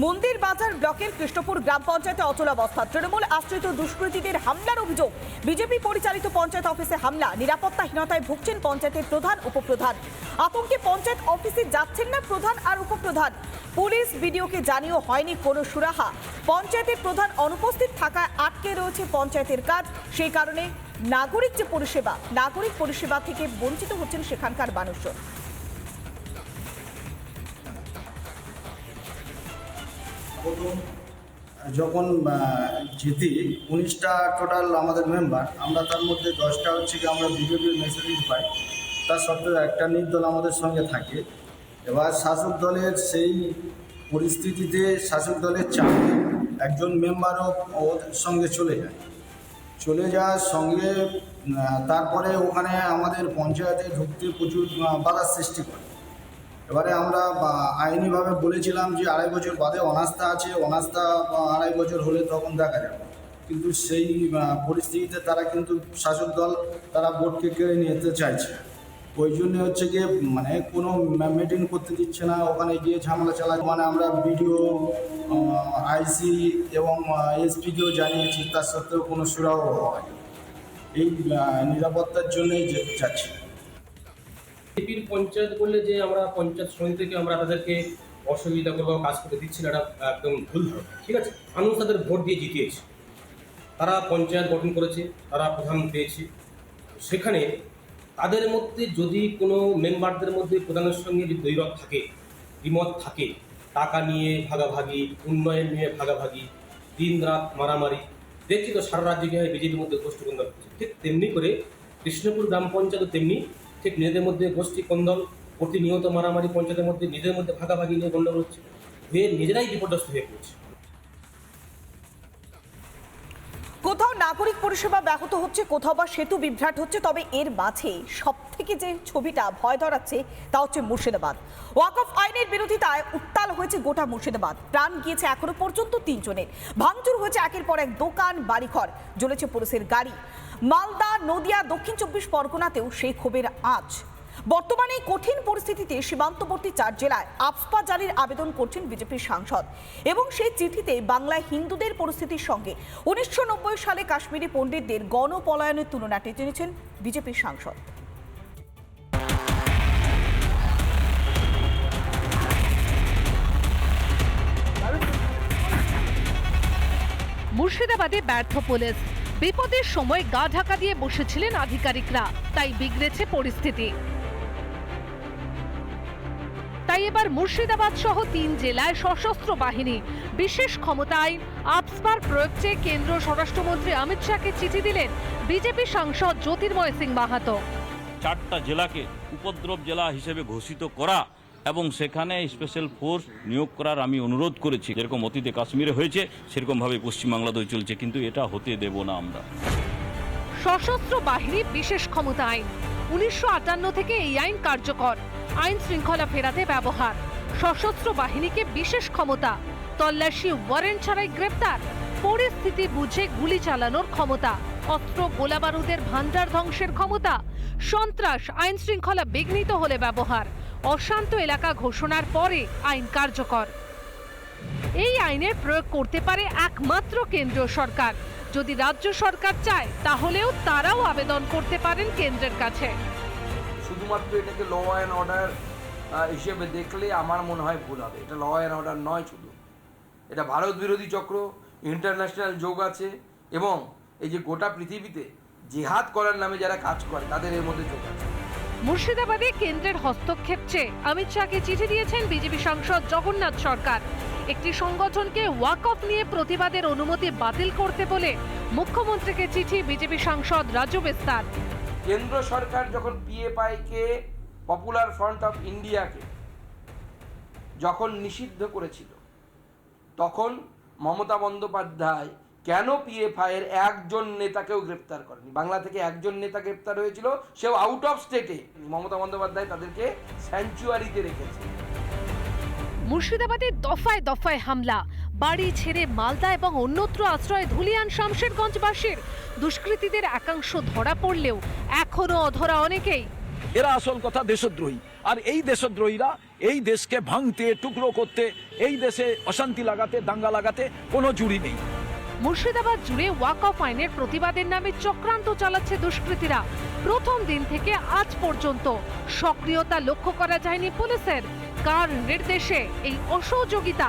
মন্দির বাজার ব্লকের কৃষ্ণপুর গ্রাম পঞ্চায়েতে অচলাবস্থা তৃণমূল আশ্রিত দুষ্কৃতীদের হামলার অভিযোগ। বিজেপি পরিচালিত পঞ্চায়েত অফিসে হামলা। নিরাপত্তাহীনতায় ভুগছেন পঞ্চায়েতের প্রধান উপপ্রধান। আতঙ্কে পঞ্চায়েত অফিসে যাচ্ছেন না প্রধান আর উপপ্রধান। পুলিশ বিডিওকে জানিয়েও হয়নি কোনো সুরাহা। পঞ্চায়েতের প্রধান অনুপস্থিত থাকায় আটকে রয়েছে পঞ্চায়েতের কাজ। সেই কারণে নাগরিক যে পরিষেবা, নাগরিক পরিষেবা থেকে বঞ্চিত হচ্ছেন সেখানকার মানুষজন। যখন জিতি, উনিশটা টোটাল আমাদের মেম্বার আমরা তার মধ্যে দশটা হচ্ছে কি আমরা বিজেপির মেসেজ পাই। তার সত্ত্বেও একটা নির্দল আমাদের সঙ্গে থাকে। এবার শাসক দলের সেই পরিস্থিতিতে শাসক দলের চাপে, একজন মেম্বারও ওদের সঙ্গে চলে যায়। চলে যাওয়ার সঙ্গে তারপরে ওখানে আমাদের পঞ্চায়েতে ঢুকতে প্রচুর বাধার সৃষ্টি করে। এবারে আমরা আইনিভাবে বলেছিলাম যে আড়াই বছর বাদে অনাস্থা আছে, অনাস্থা আড়াই বছর হলে তখন দেখা যাবে। কিন্তু সেই পরিস্থিতিতে তারা কিন্তু শাসক দল, তারা ভোটকে কেড়ে নিতে চাইছে। ওই জন্য হচ্ছে গিয়ে মানে কোনো মিটিং করতে দিচ্ছে না। ওখানে গিয়ে ঝামেলা চালা মানে আমরা বিডিও আইসি এবং এসপিকেও জানিয়েছি, তার সত্ত্বেও কোনো সুরাহ হয়নি। এই নিরাপত্তার জন্যই যাচ্ছি। বিজেপির পঞ্চায়েত বললে যে আমরা পঞ্চায়েত সমিতি থেকে আমরা তাদেরকে অসুবিধা করব, কাজ করে দিচ্ছি না, এটা একদম ভুল ঠিক আছে? মানুষ তাদের ভোট দিয়ে জিতিয়েছে। তারা পঞ্চায়েত গঠন করেছে, তারা প্রধান পেয়েছে। সেখানে তাদের মধ্যে যদি কোনো মেম্বারদের মধ্যে প্রধানের সঙ্গে যদি দৈরত থাকে, দ্বিমত থাকে, টাকা নিয়ে ভাগাভাগি, উন্নয়ন নিয়ে ভাগাভাগি, দিন রাত মারামারি, দেখছি তো সারা রাজ্যে কীভাবে বিজেপির মধ্যে গোষ্ঠী কোন্দল ঠিক তেমনি করে কৃষ্ণপুর গ্রাম পঞ্চায়েত তেমনি ঠিক নিজেদের মধ্যে গোষ্ঠী কন্দল, প্রতিনিয়ত মারামারি পঞ্চায়েতের মধ্যে নিজেদের মধ্যে ভাগাভাগি নিয়ে গণ্ডগোল হচ্ছে। হয়ে নিজেরাই বিপর্যস্ত হয়ে পড়ছে। কোথাও নাগরিক পরিষেবা ব্যাহত হচ্ছে, কোথাও বা সেতু বিভ্রাট হচ্ছে, তবে এর মাঝে সব থেকে যে ছবিটা ভয় ধরাচ্ছে, তা হচ্ছে মুর্শিদাবাদ। ওয়াকফ আইনের বিরোধিতায় উত্তাল হয়েছে গোটা মুর্শিদাবাদ। প্রাণ গিয়েছে এখনও পর্যন্ত তিনজনের। ভাঙচুর হয়েছে একের পর এক দোকান, বাড়িঘর, জ্বলেছে পুলিশের গাড়ি। মালদা, নদিয়া, দক্ষিণ চব্বিশ পরগনাতেও সেই ক্ষোভের আঁচ। বর্তমানে কঠিন পরিস্থিতিতে সীমান্তবর্তী চার জেলায় আফপা জারির আবেদন করছেন বিজেপির সাংসদ। এবং সেই চিঠিতে বাংলায় হিন্দুদের পরিস্থিতির সঙ্গে উনিশশো নব্বই সালে কাশ্মীরি পণ্ডিতদের গণপলায়নের তুলনা টেনেছেন বিজেপির সাংসদ। মুর্শিদাবাদে ব্যর্থ পুলিশ। বিপদের সময় গা ঢাকা দিয়ে বসেছিলেন আধিকারিকরা। তাই বিগড়েছে পরিস্থিতি। তাই এবার মুর্শিদাবাদ সহ তিন জেলায় সশস্ত্র বাহিনী। বিশেষ ক্ষমতায় আইন আপসপার প্রয়োগ চেয়ে কেন্দ্র স্বরাষ্ট্রমন্ত্রী অমিত শাহকে চিঠি দিলেন বিজেপি সাংসদ জ্যোতির্ময় সিং মাহাতো। চারটা জেলাকে উপদ্রব জেলা হিসেবে ঘোষিত করা এবং সেখানে স্পেশাল ফোর্স নিয়োগ করার আমি অনুরোধ করেছি। যেরকম অতীতে কাশ্মীরে হয়েছে সেরকমভাবে পশ্চিমবাংলাতেও চলছে কিন্তু এটা হতে দেব না আমরা। সশস্ত্র বাহিনী বিশেষ ক্ষমতা আইন উনিশশো আটান্ন থেকে এই আইন কার্যকর। আইন শৃঙ্খলা ফেরাতে ব্যবহার। সশস্ত্র বাহিনীকে বিশেষ ক্ষমতা। তল্লাশি ওয়ারেন্ট ছাড়াই গ্রেপ্তার। পরিস্থিতি বুঝে গুলি চালানোর ক্ষমতা। অস্ত্র গোলাবারুদের ভান্ডার ধ্বংসের ক্ষমতা। সন্ত্রাস আইন শৃঙ্খলা বিঘ্নিত হলে ব্যবহার। অশান্ত এলাকা ঘোষণার পরে আইন কার্যকর। এই আইনের প্রয়োগ করতে পারে একমাত্র কেন্দ্রীয় সরকার। যদি রাজ্য সরকার চায়, তাহলেও তারাও আবেদন করতে পারেন কেন্দ্রের কাছে। শুধুমাত্র এটাকে ল অ্যান্ড অর্ডার হিসেবে দেখলে আমার মনে হয় ভুল হবে। এটা ল অ্যান্ড অর্ডার নয় শুধু। এটা ভারত বিরোধী চক্র ইন্টারন্যাশনাল যোগ আছে এবং এই যে গোটা পৃথিবীতে জেহাদ করার নামে যারা কাজ করে, তাদের এর মধ্যে যোগ আছে। মুর্শিদাবাদে কেন্দ্রের হস্তক্ষেপ চেয়ে অমিত শাহকে চিঠি দিয়েছেন বিজেপি সাংসদ জগন্নাথ সরকার। একটি সংগঠনকে ওয়াকফ নিয়ে প্রতিবাদের অনুমতি বাতিল করতে বলে মুখ্যমন্ত্রীকে চিঠি বিজেপি সাংসদ রাজু বিস্তার। কেন্দ্র সরকার যখন পিএফআইকে পপুলার ফ্রন্ট অফ ইন্ডিয়াকে যখন নিষিদ্ধ করেছিল, তখন মমতা বন্দ্যোপাধ্যায় কেন পিএফআই এর একজন নেতাকেও গ্রেপ্তার করেনি? বাংলা থেকে একজন নেতা গ্রেপ্তার হয়েছিল, সেও আউট অফ স্টেটে মমতা বন্দ্যোপাধ্যায় তাদেরকে স্যাংচুয়ারিতে রেখেছে। মুর্শিদাবাদে দফায় দফায় হামলা। বাড়ি ছেড়ে মালদা এবং অন্যত্র আশ্রয় ধুলিয়ান শামশেরগঞ্জবাসীর। দুষ্কৃতীদের একাংশ ধরা পড়লেও এখনও অধরা অনেকেই। এরা আসল কথা দেশদ্রোহী। আর এই দেশদ্রোহীরা এই দেশকে ভাঙতে টুকরো করতে এই দেশে অশান্তি লাগাতে দাঙ্গা লাগাতে কোনো জুড়ি নেই। মুর্শিদাবাদ জুড়ে ওয়াক অফ আইনের প্রতিবাদের নামে চক্রান্ত চালাচ্ছে দুষ্কৃতীরা। প্রথম দিন থেকে আজ পর্যন্ত সক্রিয়তা লক্ষ্য করা যায়নি পুলিশের। কার নির্দেশে এই অসহযোগিতা?